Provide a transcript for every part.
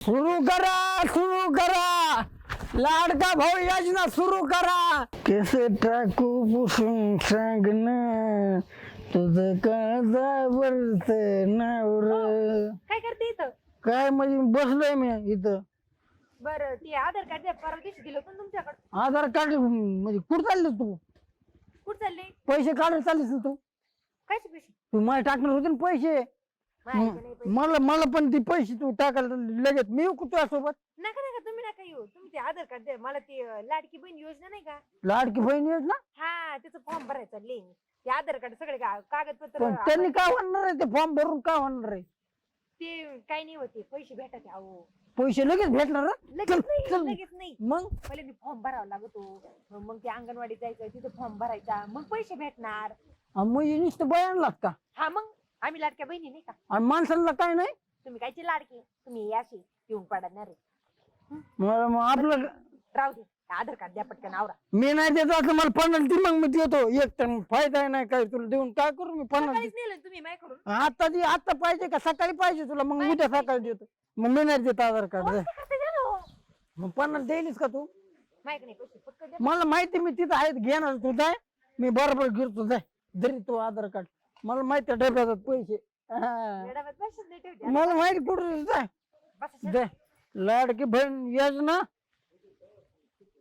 सुरू करा सुरू करा. लाडका भाऊ योजना सुरू करा. कसे टाकू पुसून सांग ना तुझं काळजावरच नावर. काय करते इथं? काय म्हणजे बसलोय मी इथं. बरं ते आधार कार्ड द्या परवा दिवशी दिलं होतं ना तुमच्याकडे. आधार कार्ड म्हणजे कुठं चाललीस तू? कुठं चालले? पैसे काढायला चाललीस ना तू? कायचे पैसे तू मला टाकणार होते ना पैसे. मला मला पण ते पैसे तू टाकायला लगेच. मी येऊ का तुझ्यासोबत नका नका तुम्ही नका येऊ. तुम्ही ते आधार कार्ड द्या. मला ते अं, लाडकी बहीण योजना नाही का? लाडकी बहीण योजना? हा त्याचं फॉर्म भरायचा लेन ते आधार कार्ड सगळे का- कागदपत्र पण त्यांनी काय म्हणणार आहे? ते फॉर्म भरून काय म्हणणार आहे? ते काही नाही होते पैसे भेटत अहो. पैसे लगेच भेटणार? लगेच नाही चल. लगेच नाही. मग? पहिले मी फॉर्म भरावा लागतो. मग ते अंगणवाडीत जायचं तिथे फॉर्म भरायचा. मग पैसे भेटणार. मग नुसतं बयानलाच का हा मग? आम्ही लाडक्या बहिणी नाही का? आणि माणसांना काय नाही? तुम्ही कायची लाडकी? तुम्ही याशी येऊन पडणार आहे. मग मग आपलं राहू दे. आधार कार्ड द्या पटकन आवरा. मी नाही देत असं मला पन्नास ती मग मी देतो एक तर फायदा नाही काय तुला देऊन काय करू मी पन्नास सकाळीच नेलं तुम्ही माझ्याकडून? आता ती आता पाहिजे का? सकाळी पाहिजे तुला मग उद्या सकाळी देतो. मग मी नाही देत आधार कार्ड. दे. हो. मग पन्नास देईलीस का तू? माझ्याकडे नाही पैसे पटकन द्या. मला माहिती मी तिथं आहेत घेणार तू जाय. मी बरोबर घेतो जाय. धरी तो आधार कार्ड मला माहिती आहे डब्यात पैसे. हा. येड्यावर पैसेच नाही ठेवते. मला माहिती कुठं जाय बसा दे. लाडकी बहीण योजना.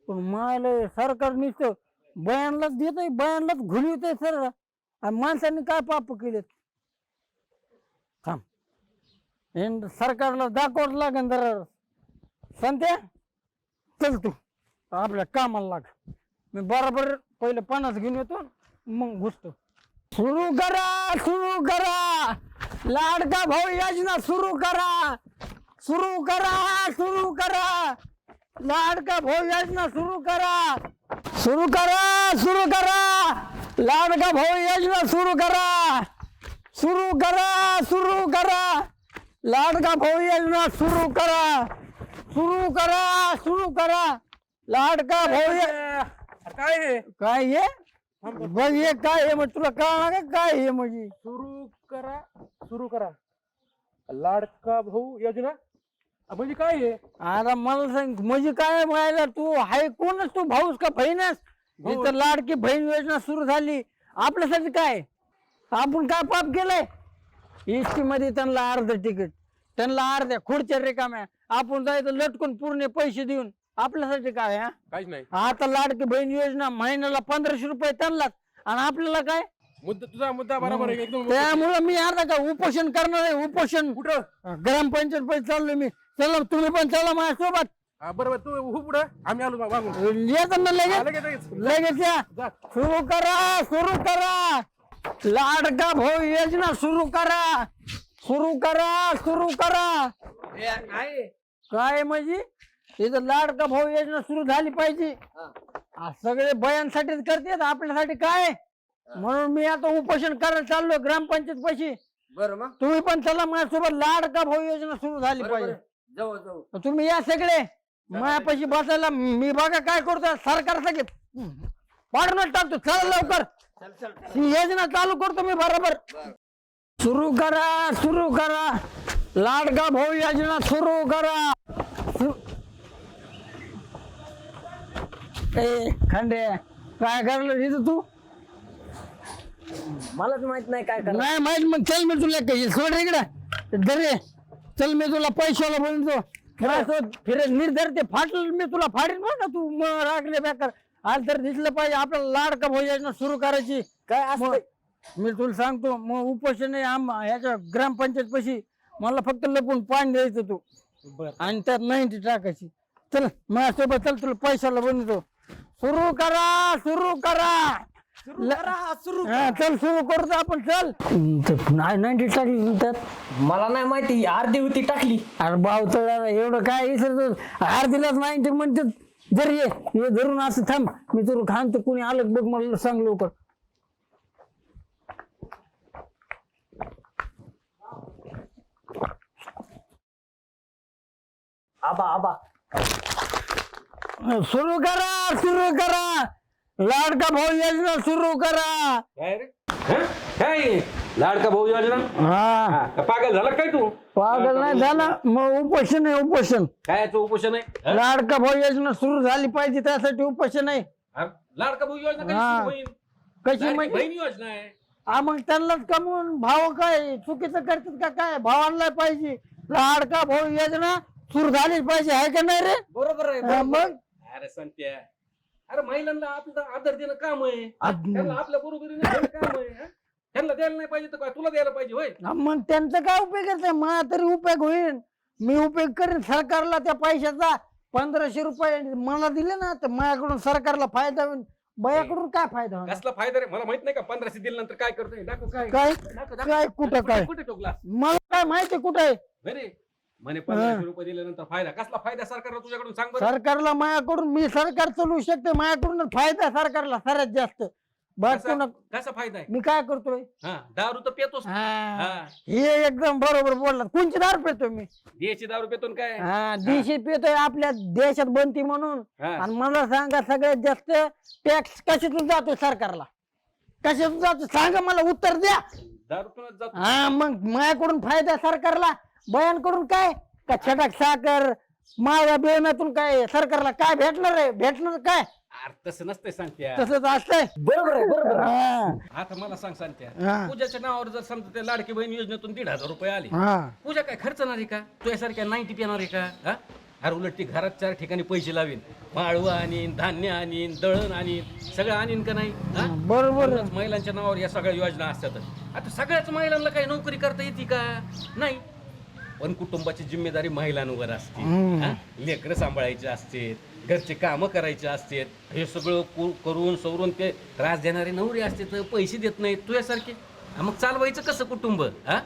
पण मला सरकार नुसतं बयानलाच देत बयानलाच घुलवित सर आणि माणसांनी काय पाप केलेत? थांब. हे सरकारला दाखवाच लागेल जरा. संत्या चल तू. आपल्या कामाला लाग. मी बरोबर पहिले पन्नास घेऊन येतो मग घुसतो. सुरू करा सुरू करा. लाडका भाऊ योजना सुरू करा. सुरू करा सुरू करा. लाडका भाऊ योजना सुरू करा. सुरू करा सुरू करा. लाडका भाऊ योजना सुरू करा. सुरू करा सुरू करा. लाडका भाऊ योजना सुरू करा. सुरू करा सुरू करा. लाडका भाऊ काय हे? काय हे? बघ हे काय हे मग तुला कळणार का काय हे म्हणजे? सुरू करा सुरू करा. लाडका भाऊ योजना. अ, म्हणजे काय हे? आता मला सांग म्हणजे काय म्हणायला तू? हाय कोणच तू? भाऊस का बहीणच? भाऊ. इथं लाडकी बहीण योजना सुरू झाली. आपल्यासाठी काय? आपण काय पाप केलंय? एसटी मध्ये त्यांना अर्ध तिकीट त्यांना अर्ध्या खुर्च्या रिकाम्या. आपण जायचं लटकून पूर्ण पैसे देऊन आपल्यासाठी काय हा? काहीच नाही. आता लाडकी बहीण योजना महिन्याला पंधराशे रुपये त्यांनाच आणि आपल्याला काय? मुद्दा तुझा मुद्दा बरोबर आहे एकदम त्यामुळं मी आता का उपोषण करणार आहे उपोषण. कुठं? ग्रामपंचायत पैसे चाललोय मी. चला तुम्ही पण चला माझ्यासोबत. हा, बरोबर तू हो पुढं. आम्ही आलो मा- मागून येत ना हा, लगेच लगेच. लगेच लगेच या. जा. सुरू करा सुरू करा. लाडका भाऊ योजना सुरू करा. सुरू करा सुरू करा. काय म्हणजे इथं लाडका भाऊ योजना सुरू झाली पाहिजे. सगळे बयांसाठीच करतात आपल्यासाठी काय? म्हणून मी आता उपोषण करायला चाललो ग्रामपंचायत पैसे बरं मग. तुम्ही पण चला माझ्यासोबत लाडका भाऊ योजना सुरू झाली बरं, पाहिजे. बरं. जाऊ जाऊ. तुम्ही या सगळे. मायापाशी बसायला मी बघा काय करतो सरकार सगळे पाडूनच टाकतो. चला लवकर. चल चल. ही योजना चालू करतो मी बरोबर. सुरू करा सुरू करा. लाडका भाऊ योजना सुरू करा. ए. खंडे काय करलं इथं तू? मलाच माहीत नाही काय करणार नाही माहीत मग चल मी तुला काही सोड इकडे. दरे चल मी तुला पैशाला बनतो फिरे निर्धार ते फाटल मी तुला फाडीन बघ ना तू? मग राखले बेकार. आज तर दिसलं पाहिजे आपल्याला लाडका भाऊ योजना सुरू करायची. काय असतं मी तुला सांगतो मग उपोषण आहे आम ह्याच्या ग्रामपंचायत पशी मला फक्त लपून पाणी द्यायचं तू. आणि त्यात मेहनती टाकायची. चल माझ्यासोबत चल तुला पैशाला बनवतो सुरू करा सुरू करा. सुरू हा, चल सुरू करतो आपण चल. नाही नाईन्टी टाकली त्यात. मला नाही माहिती अर्धी होती टाकली. अरे भाऊ तर एवढं काय विसरतो आरतीलाच नाईन्टी म्हणते. जर ये ये धरून असं थांब. मी तुला खांतो कुणी आलं की बघ मला सांग लवकर. आबा आबा. सुरू करा सुरू करा. लाडका भाऊ योजना सुरू करा. काय रे? हं? काय? लाडका भाऊ योजना? हा. हा, का पागल झाला काय तू? पागल नाही झाला. मग उपोषण आहे उपोषण. काय याचं उपोषण आहे? हा? लाडका भाऊ योजना सुरू झाली पाहिजे त्यासाठी उपोषण आहे. हा, लाडका भाऊ योजना कशी हा. सुरू होईल? कशी लाडकी म्हणजे बहीण योजना आहे. हा मग त्यांनाच कमवून भाव काय? चुकीचं करतात का काय? भाव आणलाय पाहिजे. लाडका भाऊ योजना सुरू झालीच पाहिजे आहे का नाही रे? बरोबर आहे हा, मग. अरे संत्या. अरे महिलांना आपलं आदर देणं काम आहे. आद- त्यांना आपल्या बरोबरीने देणं काम आहे हा? त्यांना द्यायला नाही पाहिजे तर काय? तुला द्यायला पाहिजे होय? मग त्यांचा काय उपयोग आहे मला तरी उपयोग होईल मी उपयोग करेन सरकारला त्या पैशाचा. पंधराशे रुपये मला दिले ना तर माझ्याकडून सरकारला फायदा होईल बयाकडून काय फायदा होणार? कसला फायदा रे? मला माहीत नाही का पंधराशे दिल्यानंतर काय करतोय? दाखव काय? काय? दाखव, दाखव. काय? कुठं काय? कुठे टोकला मला काय माहिती कुठं आहे? म्हणे पंधराशे रुपये दिल्यानंतर फायदा. कसला फायदा? सरकारला तुझ्याकडून सांग बरं. सरकारला माझ्याकडून मी सरकार चालवू शकते माझ्याकडून फायदा आहे सरकारला सर्वात जास्त. बस कसा कोणा- कसा फायदा आहे? मी काय करतोय? हा दारू तर पेतोस? हा. हा. हे एकदम बरोबर बोलला. कोणची दारू मी? देशी दारू पेतो काय? हा देशी पितोय आपल्या देशात बनती म्हणून. हा. आणि मला सांगा सगळ्यात जास्त टॅक्स कशातून जातो सरकारला? कशातून जातो सांगा मला उत्तर द्या. दारूतूनच जातो. हा मग माझ्याकडून फायदा सरकारला. बयानकडून काय? का छटाक साखर माझ्या बियाण्यातून काय? सरकारला काय भेटणार आहे? भेटणार काय? अरे तसं नसतंय सांगत्या. तसंच असतंय. बरोबर आहे बरोबर आहे. हा. आता मला सांग सांगत्या. हा. पूजाच्या नावावर जर समजा त्या लाडकी बहीण योजनेतून दीड हजार रुपये आले हा. पूजा काय खर्चणार आहे का? तुझ्यासारख्या नाईन्टी पिणार आहे का? हा? अरे उलट ती घरात चार ठिकाणी पैसे लावीन. माळवं आणीन धान्य आणीन दळण आणीन सगळं आणीन का नाही? हा? बरोबर. आहे. म्हणूनच महिलांच्या नावावर या सगळ्या योजना असतात. आता सगळ्याच महिलांना काही नोकरी करता येते का? नाही. पण कुटुंबाची जिम्मेदारी महिलांवर असते. लेकरं सांभाळायचे असते घरचे कामं करायचे असते हे सगळं कु- करून सवरून ते त्रास देणारे नवरे असते तर पैसे देत नाहीत तुझ्यासारखे. हा, मग चालवायचं कसं कुटुंब? हा?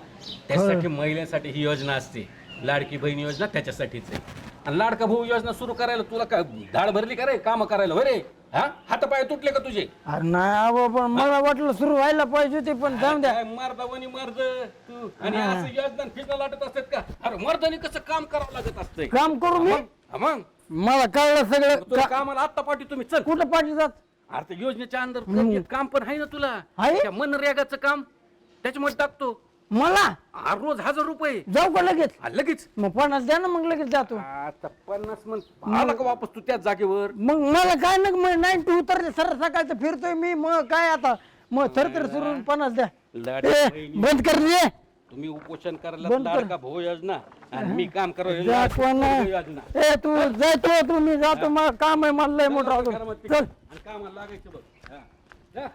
त्यासाठी महिलांसाठी ही योजना असते. लाडकी बहीण योजना त्याच्यासाठीच आहे. आणि लाडका भाऊ योजना सुरू करायला तुला काय धाड भरली का रे? कामं करायला होय रे? हा? हातपाय तुटले का तुझे? अरे नाही आबा पण मला वाटलं सुरू व्हायला पाहिजे होते पण जाऊन द्या. काय मारदावानी मारद तू. आणि असं योजना फिरणं लाटत असतात का? अरे मर्दानी कसं काम करावं लागत असतंय? काम करू मी. हा मग? मला कळलं सगळं. तुला का- कामाला आत्ता पाठी तुम्ही चल. कुठं पाठवतात अरे ते योजनेच्या अंदर काम पण आहे ना तुला? आहे? त्या मनरेगाचं काम त्याच्यामध्ये टाकतो. मला? रोज हजार रुपये. जाऊ का लगेच? लगेच? मग पन्नास द्या ना मग लगेच जातो. आता पन्नास आला का वापस तू त्याच जागेवर? मग मला काय ना मग नाईन्टी उतरले सर सकाळचं फिरतोय मी मग काय आता? मग थरथर सुरून पन्नास द्या. लाडकी ए, बहिणी. बंद कर रे. तुम्ही उपोषण करायला बंद कर. लाडका भाऊ योजना. आणि मी काम करो जा कोण योजना. ए तू जायतो तू मी जातो मग काम आहे मला लय मोठं अजून. चल. आणि कामाला लागायचं बघ. हा. जा.